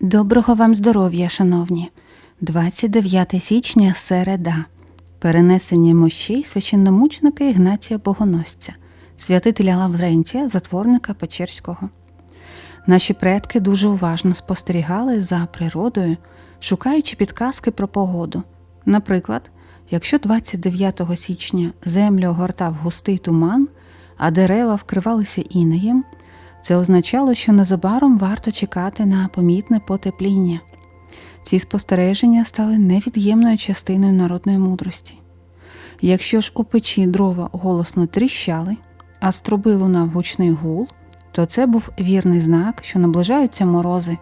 Доброго вам здоров'я, шановні! 29 січня середа. Перенесення мощей священномученика Ігнатія Богоносця, святителя Лаврентія, затворника Печерського. Наші предки дуже уважно спостерігали за природою, шукаючи підказки про погоду. Наприклад, якщо 29 січня землю огортав густий туман, а дерева вкривалися інеєм, це означало, що незабаром варто чекати на помітне потепління. Ці спостереження стали невід'ємною частиною народної мудрості. Якщо ж у печі дрова голосно тріщали, а з труби лунав гучний гул, то це був вірний знак, що наближаються морози.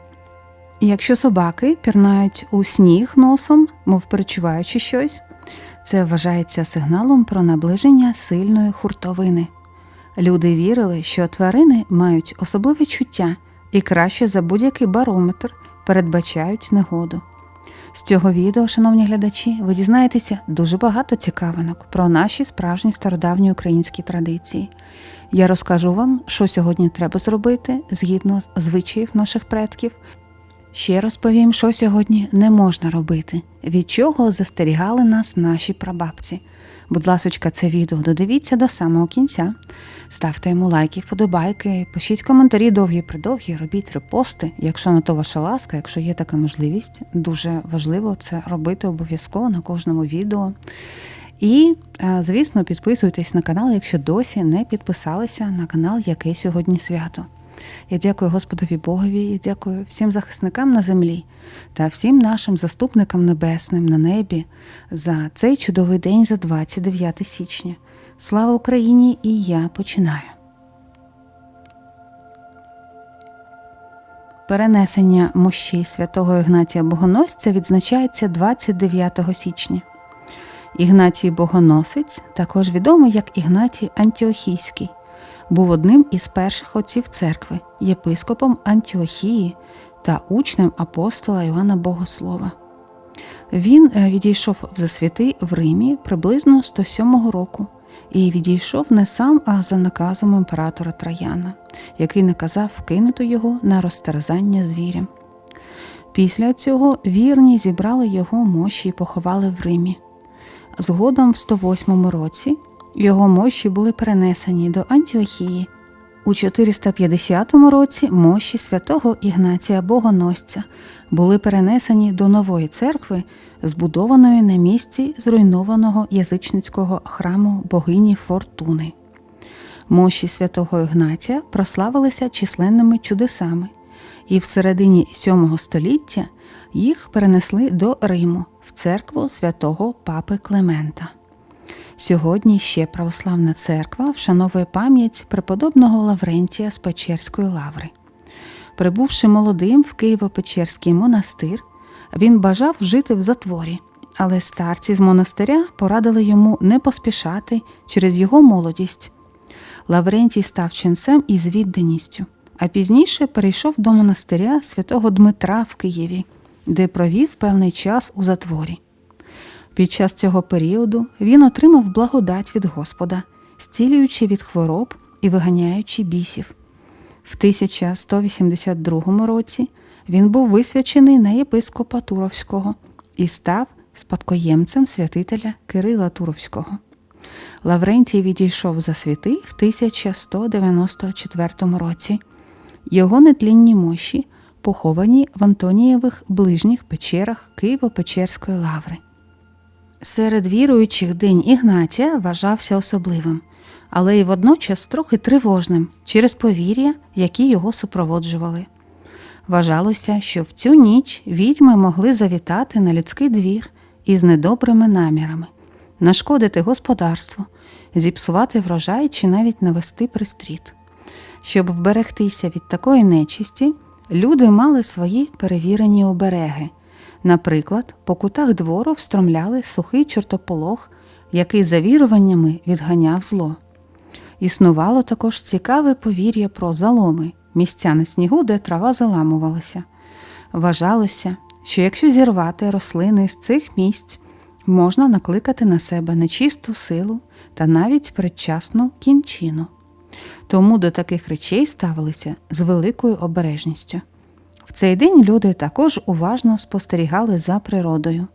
Якщо собаки пірнають у сніг носом, мов перечуваючи щось, це вважається сигналом про наближення сильної хуртовини. Люди вірили, що тварини мають особливе чуття і краще за будь-який барометр передбачають негоду. З цього відео, шановні глядачі, ви дізнаєтеся дуже багато цікавинок про наші справжні стародавні українські традиції. Я розкажу вам, що сьогодні треба зробити згідно з звичаїв наших предків. Ще розповім, що сьогодні не можна робити, від чого застерігали нас наші прабабці. Будь ласочка, це відео додивіться до самого кінця. Ставте йому лайки, вподобайки, пишіть коментарі довгі придовгі, робіть репости, якщо на то ваша ласка, якщо є така можливість. Дуже важливо це робити обов'язково на кожному відео. І, е, звісно, підписуйтесь на канал, якщо досі не підписалися на канал, яке сьогодні свято. Я дякую Господові Богові і дякую всім захисникам на землі та всім нашим заступникам небесним на небі за цей чудовий день за 29 січня. Слава Україні! І я починаю. Перенесення мощей святого Ігнатія Богоносця відзначається 29 січня. Ігнатій Богоносець, також відомий як Ігнатій Антіохійський, був одним із перших отців церкви, єпископом Антіохії та учнем апостола Іоанна Богослова. Він е, відійшов в засвіти в Римі приблизно 107 року і відійшов не сам, а за наказом імператора Трояна, який наказав вкинути його на розтерзання звірям. Після цього вірні зібрали його мощі і поховали в Римі. Згодом в 108 році його мощі були перенесені до Антіохії. У 450 році мощі святого Ігнатія Богоносця були перенесені до нової церкви, збудованої на місці зруйнованого язичницького храму богині Фортуни. Мощі святого Ігнатія прославилися численними чудесами, і в середині VII століття їх перенесли до Риму в церкву святого Папи Клемента. Сьогодні ще православна церква вшановує пам'ять преподобного Лаврентія з Печерської лаври. Прибувши молодим в Києво-Печерський монастир, він бажав жити в затворі, але старці з монастиря порадили йому не поспішати через його молодість. Лаврентій став ченцем із відданістю, а пізніше перейшов до монастиря святого Дмитра в Києві, де провів певний час у затворі. Під час цього періоду він отримав благодать від Господа, зцілюючи від хвороб і виганяючи бісів. В 1182 році він був висвячений на єпископа Туровського і став спадкоємцем святителя Кирила Туровського. Лаврентій відійшов за світи в 1194 році. Його нетлінні мощі поховані в Антонієвих ближніх печерах Києво-Печерської лаври. Серед віруючих день Ігнатія вважався особливим, але й водночас трохи тривожним через повір'я, які його супроводжували. Вважалося, що в цю ніч відьми могли завітати на людський двір із недобрими намірами, нашкодити господарству, зіпсувати врожай чи навіть навести пристріт. Щоб вберегтися від такої нечисті, люди мали свої перевірені обереги. Наприклад, по кутах двору встромляли сухий чортополох, який за віруваннями відганяв зло. Існувало також цікаве повір'я про заломи, місця на снігу, де трава заламувалася. Вважалося, що якщо зірвати рослини з цих місць, можна накликати на себе нечисту силу та навіть передчасну кінчину. Тому до таких речей ставилися з великою обережністю. В цей день люди також уважно спостерігали за природою.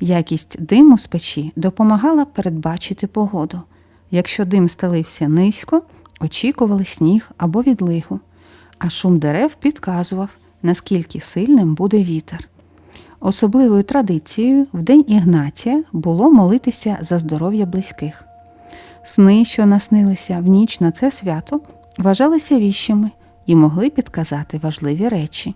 Якість диму з печі допомагала передбачити погоду. Якщо дим стелився низько, очікували сніг або відлигу, а шум дерев підказував, наскільки сильним буде вітер. Особливою традицією в день Ігнатія було молитися за здоров'я близьких. Сни, що наснилися в ніч на це свято, вважалися віщими і могли підказати важливі речі.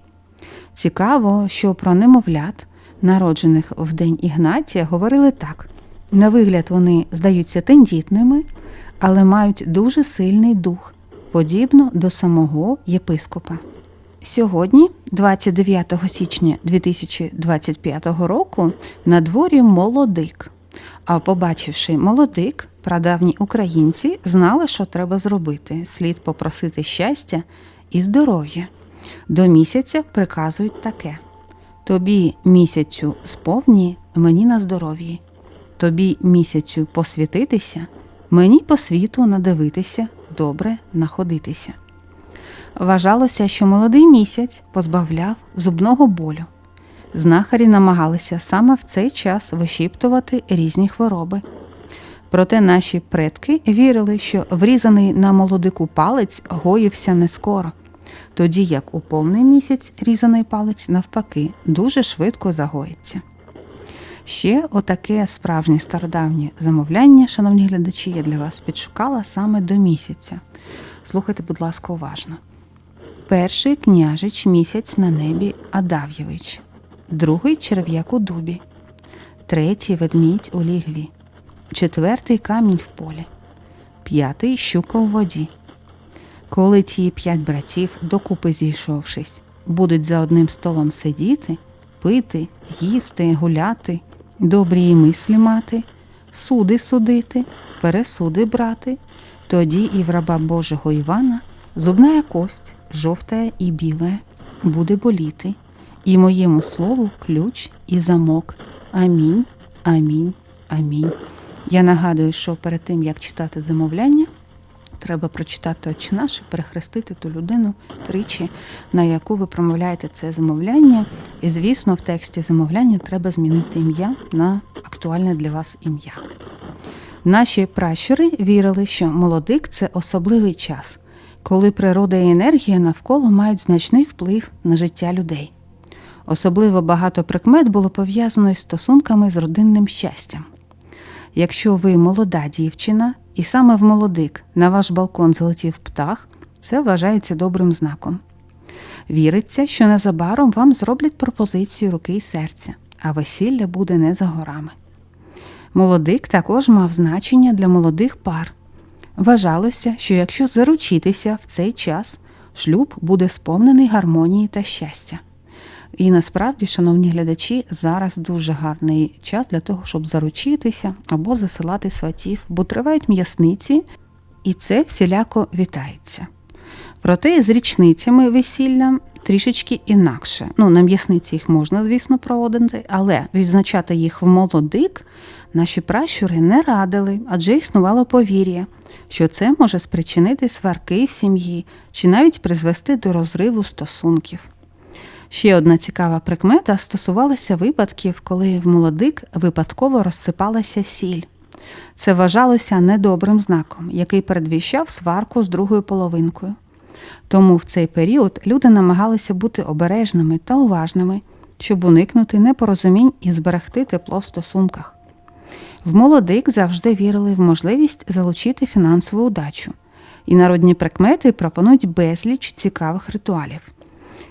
Цікаво, що про немовлят, народжених в день Ігнатія, говорили так: на вигляд вони здаються тендітними, але мають дуже сильний дух, подібно до самого єпископа. Сьогодні, 29 січня 2025 року, на дворі молодик. А побачивши молодик, прадавні українці знали, що треба зробити. Слід попросити щастя і здоров'я. До місяця приказують таке: тобі місяцю сповні, мені на здоров'ї, тобі місяцю посвітитися, мені по світу надивитися, добре находитися. Вважалося, що молодий місяць позбавляв зубного болю. Знахарі намагалися саме в цей час вишіптувати різні хвороби. Проте наші предки вірили, що врізаний на молодику палець гоївся не скоро, тоді як у повний місяць різаний палець, навпаки, дуже швидко загоїться. Ще отаке справжнє стародавнє замовляння, шановні глядачі, я для вас підшукала саме до місяця. Слухайте, будь ласка, уважно. Перший княжич місяць на небі Адав'євич, другий черв'як у дубі, третій ведмідь у лігві, четвертий камінь в полі, п'ятий щука у воді. Коли ті п'ять братів, докупи зійшовшись, будуть за одним столом сидіти, пити, їсти, гуляти, добрі мислі мати, суди судити, пересуди брати, тоді і в раба Божого Івана зубная кость, жовтая і біла, буде боліти, і моєму слову ключ і замок. Амінь, амінь, амінь. Я нагадую, що перед тим як читати замовляння, треба прочитати «Отче наш» перехрестити ту людину тричі, на яку ви промовляєте це замовляння. І, звісно, в тексті замовляння треба змінити ім'я на актуальне для вас ім'я. Наші пращури вірили, що молодик це особливий час, коли природа і енергія навколо мають значний вплив на життя людей. Особливо багато прикмет було пов'язано із стосунками з родинним щастям. Якщо ви молода дівчина, і саме в молодик на ваш балкон залетів птах, це вважається добрим знаком. Віриться, що незабаром вам зроблять пропозицію руки і серця, а весілля буде не за горами. Молодик також мав значення для молодих пар. Вважалося, що якщо заручитися в цей час, шлюб буде сповнений гармонії та щастя. І насправді, шановні глядачі, зараз дуже гарний час для того, щоб заручитися або засилати сватів, бо тривають м'ясниці, і це всіляко вітається. Проте з річницями весілля трішечки інакше. Ну, на м'ясниці їх можна, звісно, проводити, але відзначати їх в молодик наші пращури не радили, адже існувало повір'я, що це може спричинити сварки в сім'ї чи навіть призвести до розриву стосунків. Ще одна цікава прикмета стосувалася випадків, коли в молодик випадково розсипалася сіль. Це вважалося недобрим знаком, який передвіщав сварку з другою половинкою. Тому в цей період люди намагалися бути обережними та уважними, щоб уникнути непорозумінь і зберегти тепло в стосунках. В молодик завжди вірили в можливість залучити фінансову удачу, і народні прикмети пропонують безліч цікавих ритуалів.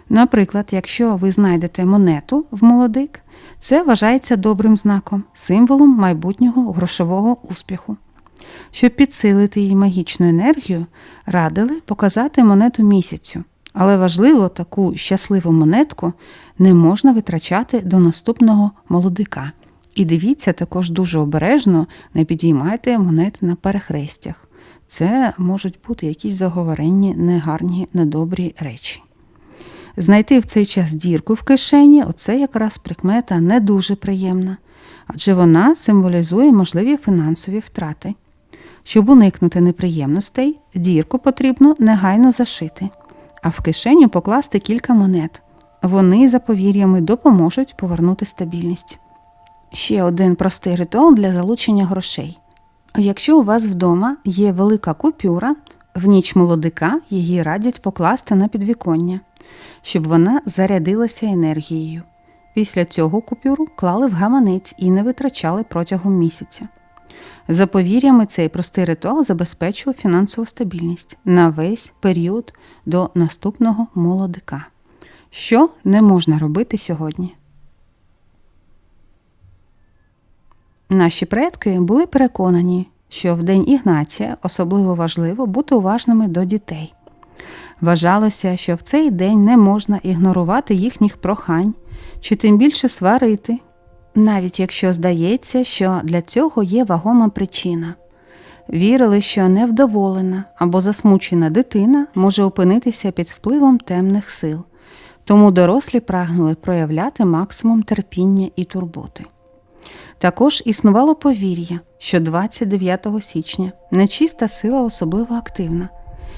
Наприклад, якщо ви знайдете монету в молодик, це вважається добрим знаком, символом майбутнього грошового успіху. Щоб підсилити її магічну енергію, радили показати монету місяцю, але важливо таку щасливу монетку не можна витрачати до наступного молодика. І дивіться також дуже обережно, не підіймайте монети на перехрестях. Це можуть бути якісь заговоренні, негарні, недобрі речі. Знайти в цей час дірку в кишені оце якраз прикмета не дуже приємна, адже вона символізує можливі фінансові втрати. Щоб уникнути неприємностей, дірку потрібно негайно зашити, а в кишеню покласти кілька монет Вони за повір'ями допоможуть повернути стабільність. Ще один простий ритуал для залучення грошей. Якщо у вас вдома є велика купюра, в ніч молодика її радять покласти на підвіконня, щоб вона зарядилася енергією. Після цього купюру клали в гаманець і не витрачали протягом місяця. За повір'ями, цей простий ритуал забезпечує фінансову стабільність на весь період до наступного молодика. Що не можна робити сьогодні? Наші предки були переконані, що в День Ігнатія особливо важливо бути уважними до дітей. Вважалося, що в цей день не можна ігнорувати їхніх прохань чи тим більше сварити, навіть якщо здається, що для цього є вагома причина. Вірили, що невдоволена або засмучена дитина може опинитися під впливом темних сил, тому дорослі прагнули проявляти максимум терпіння і турботи. Також існувало повір'я, що 29 січня нечиста сила особливо активна.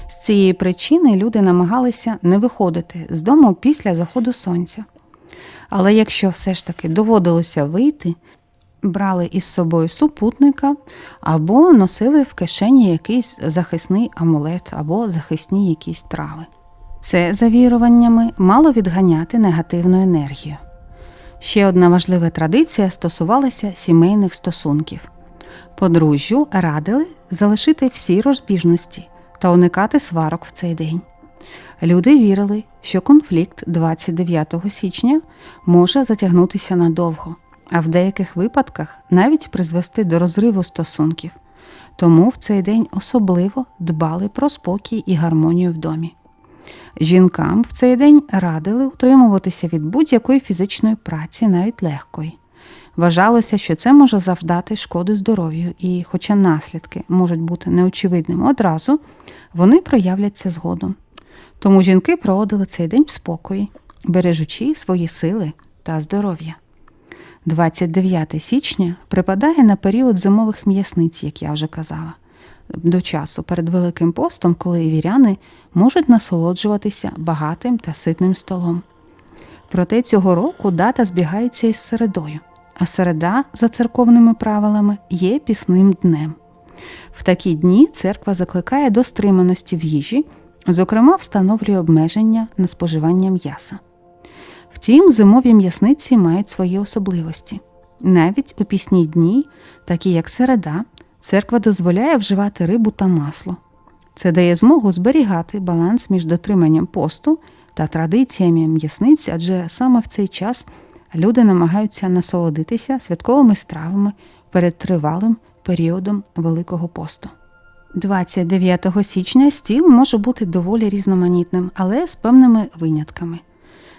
З цієї причини люди намагалися не виходити з дому після заходу сонця. Але якщо все ж таки доводилося вийти, брали із собою супутника або носили в кишені якийсь захисний амулет або захисні якісь трави. Це за віруваннями мало відганяти негативну енергію. Ще одна важлива традиція стосувалася сімейних стосунків. Подружжю радили залишити всі розбіжності та уникати сварок в цей день. Люди вірили, що конфлікт 29 січня може затягнутися надовго, а в деяких випадках навіть призвести до розриву стосунків. Тому в цей день особливо дбали про спокій і гармонію в домі. Жінкам в цей день радили утримуватися від будь-якої фізичної праці, навіть легкої. Вважалося, що це може завдати шкоди здоров'ю, і, хоча наслідки можуть бути неочевидними одразу, вони проявляться згодом. Тому жінки проводили цей день в спокої, бережучи свої сили та здоров'я. 29 січня припадає на період зимових м'ясниць, як я вже казала, до часу перед Великим постом, коли віряни можуть насолоджуватися багатим та ситним столом. Проте цього року дата збігається із середою, а середа, за церковними правилами, є пісним днем. В такі дні церква закликає до стриманості в їжі, зокрема, встановлює обмеження на споживання м'яса. Втім, зимові м'ясниці мають свої особливості. Навіть у пісні дні, такі як середа, церква дозволяє вживати рибу та масло. Це дає змогу зберігати баланс між дотриманням посту та традиціями м'ясниць, адже саме в цей час люди намагаються насолодитися святковими стравами перед тривалим періодом Великого посту. 29 січня стіл може бути доволі різноманітним, але з певними винятками.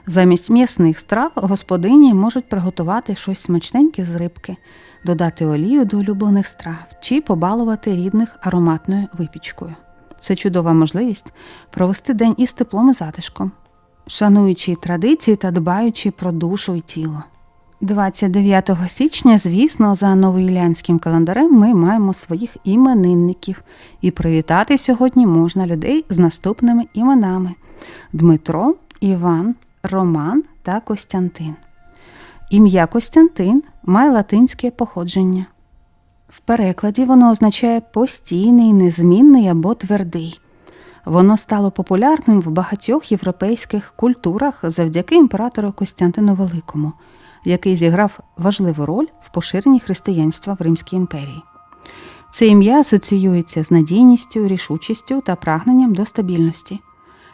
Замість м'ясних страв господині можуть приготувати щось смачненьке з рибки, додати олію до улюблених страв чи побалувати рідних ароматною випічкою. Це чудова можливість провести день із теплом і затишком, шануючи традиції та дбаючи про душу і тіло. 29 січня, звісно, за новоілянським календарем ми маємо своїх іменинників, і привітати сьогодні можна людей з наступними іменами: Дмитро, Іван, Роман та Костянтин. Ім'я Костянтин має латинське походження. В перекладі воно означає постійний, незмінний або твердий. Воно стало популярним в багатьох європейських культурах завдяки імператору Костянтину Великому, який зіграв важливу роль в поширенні християнства в Римській імперії. Це ім'я асоціюється з надійністю, рішучістю та прагненням до стабільності.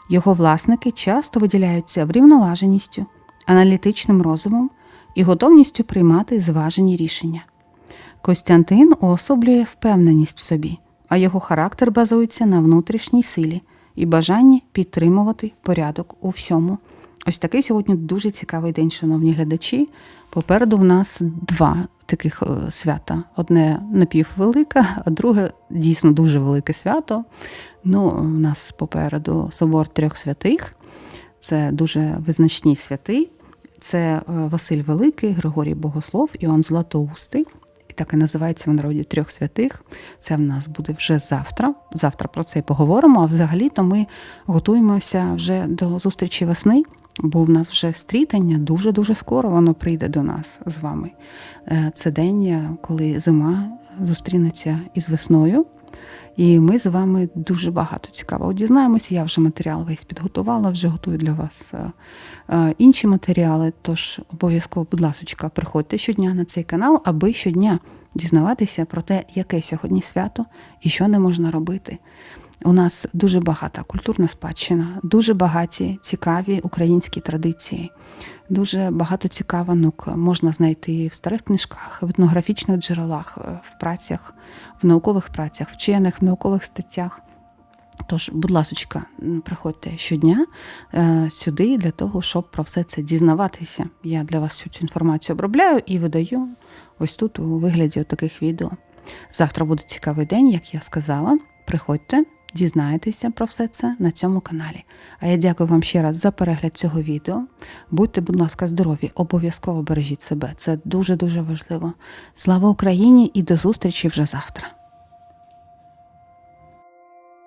Його власники часто виділяються врівноваженістю, аналітичним розумом і готовністю приймати зважені рішення. Костянтин уособлює впевненість в собі, а його характер базується на внутрішній силі і бажанні підтримувати порядок у всьому. Ось такий сьогодні дуже цікавий день, шановні глядачі. Попереду в нас два таких е, свята: одне напіввелике, а друге дійсно дуже велике свято. Ну, У нас попереду собор трьох святих. Це дуже визначні святи. Це е, Василь Великий, Григорій Богослов, Іоанн Златоустий. Так і називається в народі трьох святих. Це в нас буде вже завтра. Завтра про це і поговоримо. А взагалі-то ми готуємося вже до зустрічі весни, Бо в нас вже стрітання дуже-дуже скоро воно прийде до нас з вами. Е, Це день, коли зима зустрінеться із весною. І ми з вами дуже багато цікавого дізнаємося. Я вже матеріал весь підготувала, вже готую для вас е, е, інші матеріали. Тож обов'язково, будь ласка, приходьте щодня на цей канал, аби щодня дізнаватися про те, яке сьогодні свято і що не можна робити. У нас дуже багата культурна спадщина, дуже багаті цікаві українські традиції, дуже багато цікавинок можна знайти в старих книжках, в етнографічних джерелах, е, в працях, в наукових працях, вчених, в наукових статтях. Тож, будь ласочка, приходьте щодня е, сюди для того, щоб про все це дізнаватися. Я для вас всю цю інформацію обробляю і видаю ось тут у вигляді таких відео. Завтра буде цікавий день, як я сказала. Приходьте, дізнаєтеся про все це на цьому каналі. А я дякую вам ще раз за перегляд цього відео. Будьте, будь ласка, здорові, обов'язково бережіть себе. Це дуже дуже важливо. Слава Україні і до зустрічі вже завтра.